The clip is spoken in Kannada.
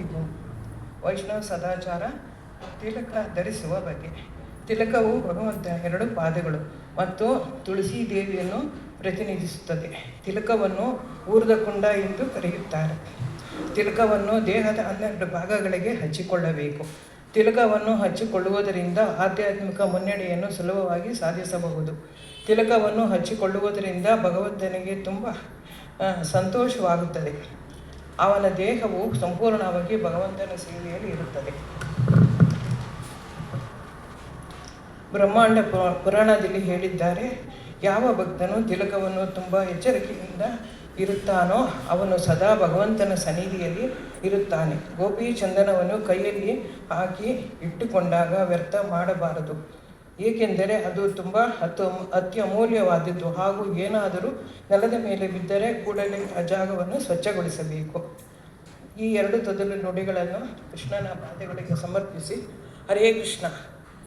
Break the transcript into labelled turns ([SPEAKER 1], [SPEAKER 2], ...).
[SPEAKER 1] ಇದು ವೈಷ್ಣವ ಸದಾಚಾರ ತಿಲಕ ಧರಿಸುವ ಬಗೆ ತಿಲಕವು ಭಗವಂತ ಎರಡು ಪಾದಗಳು ಮತ್ತು ತುಳಸಿ ದೇವಿಯನ್ನು ಪ್ರತಿನಿಧಿಸುತ್ತದೆ. ತಿಲಕವನ್ನು ಊರ್ಧಕುಂಡ ಎಂದು ಕರೆಯುತ್ತಾರೆ. ತಿಲಕವನ್ನು ದೇಹದ ಹನ್ನೆರಡು ಭಾಗಗಳಿಗೆ ಹಚ್ಚಿಕೊಳ್ಳಬೇಕು. ತಿಲಕವನ್ನು ಹಚ್ಚಿಕೊಳ್ಳುವುದರಿಂದ ಆಧ್ಯಾತ್ಮಿಕ ಮುನ್ನಡೆಯನ್ನು ಸುಲಭವಾಗಿ ಸಾಧಿಸಬಹುದು. ತಿಲಕವನ್ನು ಹಚ್ಚಿಕೊಳ್ಳುವುದರಿಂದ ಭಗವಂತನಿಗೆ ತುಂಬ ಸಂತೋಷವಾಗುತ್ತದೆ. ಅವನ ದೇಹವು ಸಂಪೂರ್ಣವಾಗಿ ಭಗವಂತನ ಸೇವೆಯಲ್ಲಿ ಇರುತ್ತದೆ. ಬ್ರಹ್ಮಾಂಡ ಪುರ- ಪುರಾಣದಲ್ಲಿ ಹೇಳಿದ್ದಾರೆ, ಯಾವ ಭಕ್ತನು ತಿಲಕವನ್ನು ತುಂಬ ಎಚ್ಚರಿಕೆಯಿಂದ ಇರುತ್ತಾನೋ ಅವನು ಸದಾ ಭಗವಂತನ ಸನ್ನಿಧಿಯಲ್ಲಿ ಇರುತ್ತಾನೆ. ಗೋಪಿ ಚಂದನವನ್ನು ಕೈಯಲ್ಲಿ ಹಾಕಿ ಇಟ್ಟುಕೊಂಡಾಗ ವ್ಯರ್ಥ ಮಾಡಬಾರದು. ಏಕೆಂದರೆ ಅದು ತುಂಬ ಅತ್ಯ ಅತ್ಯಮೂಲ್ಯವಾದದ್ದು ಹಾಗೂ ಏನಾದರೂ ನೆಲದ ಮೇಲೆ ಬಿದ್ದರೆ ಕೂಡಲೇ ಆ ಜಾಗವನ್ನು ಸ್ವಚ್ಛಗೊಳಿಸಬೇಕು. ಈ ಎರಡು ತೊದಲು ನುಡಿಗಳನ್ನು ಕೃಷ್ಣನ ಪಾದಗಳಿಗೆ ಸಮರ್ಪಿಸಿ ಹರೇ ಕೃಷ್ಣ.